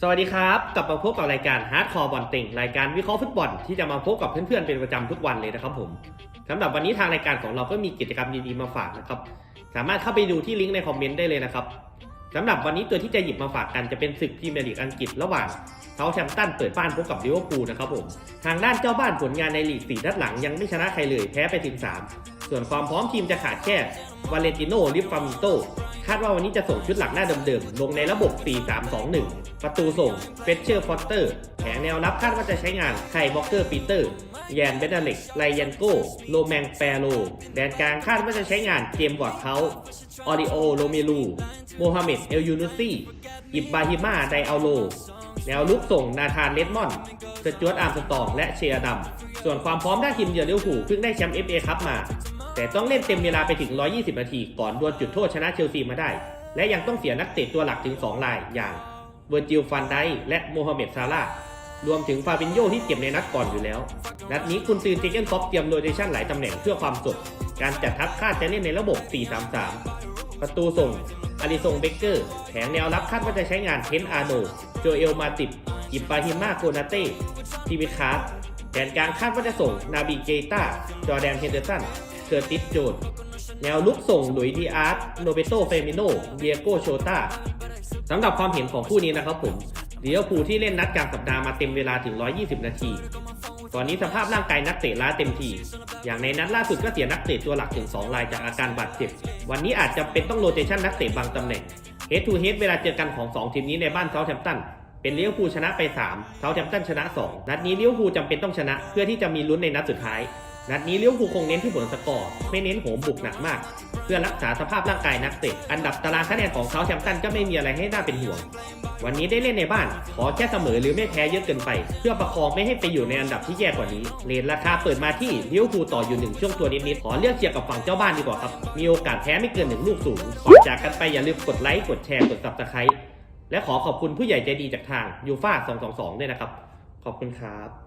สวัสดีครับกลับมาพบกับรายการฮาร์ดคอร์บอลติงรายการวิเคราะห์ฟุตบอลที่จะมาพบกับเพื่อนๆเป็นประจำทุกวันเลยนะครับผมสำหรับวันนี้ทางรายการของเราก็มีกิจกรรมดีๆมาฝากนะครับ สามารถเข้าไปดูที่ลิงก์ในคอมเมนต์ได้เลยนะครับสำหรับวันนี้ตัวที่จะหยิบมาฝากกันจะเป็นศึกพรีเมียร์ลีกอังกฤษระหว่างเซาแชมป์ตันเปิดบ้านพบกับลิเวอร์พูลนะครับผมทางด้านเจ้าบ้านผลงานในลีกสี่นัดหลังยังไม่ชนะใครเลยแพ้ไปถึงสามส่วนความพร้อมทีมจะขาดแค่วาเลนติโนลิฟฟามิโต คาดว่าวันนี้จะส่งชุดหลักหน้าเดิมๆ ลงในระบบ 4-3-2-1 ประตูส่งเฟเชอร์ฟอสเตอร์ แผงแนวรับคาดว่าจะใช้งานไคบ็อกเกอร์ปีเตอร์แยนเบนเดเล็กไลยันโกโลแมงแปโลแดนกลางคาดว่าจะใช้งานเจมส์วอร์ดเขาออริโอโรเมลูโมฮัมเหม็ดเอลยูนุซี่อิบบาฮิมาไดอัลโลแนวลุกส่งนาธานเลดมอนด์สจวตอาร์มสตองและเชียร์ดัมส่วนความพร้อมด้านทีมเยือนลิเวอร์พูลเพิ่งได้แชมป์เอฟเอคัพมา แต่ต้องเล่นเต็มเวลาไปถึง 120 นาที ก่อนดวลจุดโทษชนะเชลซีมาได้ และยังต้องเสียนักเตะตัวหลักถึง 2 ราย อย่างเวอร์จิลฟันไดและโมฮัมเหม็ดซาร่าห์รวมถึงฟาบินโยที่เจ็บในนัดก่อนอยู่แล้ว นัดนี้คุณซือเจเกนคอปเตรียมโรเตชันหลายตำแหน่งเพื่อความสด การจัดทัพคาดจะเล่นในระบบ 4-3-3 ประตูส่งอาริซงเบเกอร์ แผงแนวรับคาดว่าจะใช้งานเทนอาโน โจเอลมาติบอิบราฮิมาโกนาเต้ทีวิคาร์แผนกลางคาดว่าจะส่งนาบีเกต้า จอแดนเฮนเดอร์สัน เคอร์ติสโจนแนวลุกส่งหลุยดีอาร์ตโนเบโตเฟมิโนเดียโกโชตาสำหรับความเห็นของคู่นี้นะครับผมเดียวภูที่เล่นนัดกลางสัปดาห์มาเต็มเวลาถึง 120 นาที ตอนนี้สภาพร่างกายนักเตะล้าเต็มที อย่างในนัดล่าสุดก็เสียนักเตะตัวหลักถึง 2 รายจากอาการบาดเจ็บ วันนี้อาจจะเป็นต้องโรเตชันนักเตะบางตำแหน่งเฮดทูเฮดเวลาเจอกันของ 2 ทีมนี้ในบ้านเซาท์แฮมป์ตันเป็นลิเวอร์พูชนะไป3เซาท์แฮมป์ตันชนะ 2 นัดนี้ลิเวอร์พูจำเป็นต้องชนะ เพื่อที่จะมีลุ้นในนัดสุดท้าย นัดนี้เลิเวอร์พูคงเน้นที่ผลสกอร์ไม่เน้นโหมบุกหนักมาก เพื่อรักษาสภาพร่างกายนักเตะอันดับตารางคะแนนของเซาแฮมป์ตันก็ไม่มีอะไรให้น่าเป็นห่วง วันนี้ได้เล่นในบ้าน ขอแค่เสมอหรือไม่แพ้เยอะเกินไป เพื่อประคองไม่ให้ไปอยู่ในอันดับที่แย่กว่านี้เลนราคาเปิดมาที่เลิเวอร์พูต่ออยู่หนึ่งช่วงตัวนิดๆขอเลือกเชียร์กับฝั่งเจ้าบ้านดีกว่าครับมีโอกาสแพ้ไม่เกินหนึ่งลูกสูงก่อนจากกันไปอย่าลืมกดไลค์กดแชร์กด subscribe และขอขอบคุณผู้ใหญ่ใจดีจากทางยูฟ่า222ด้วยนะครับขอบคุณครับ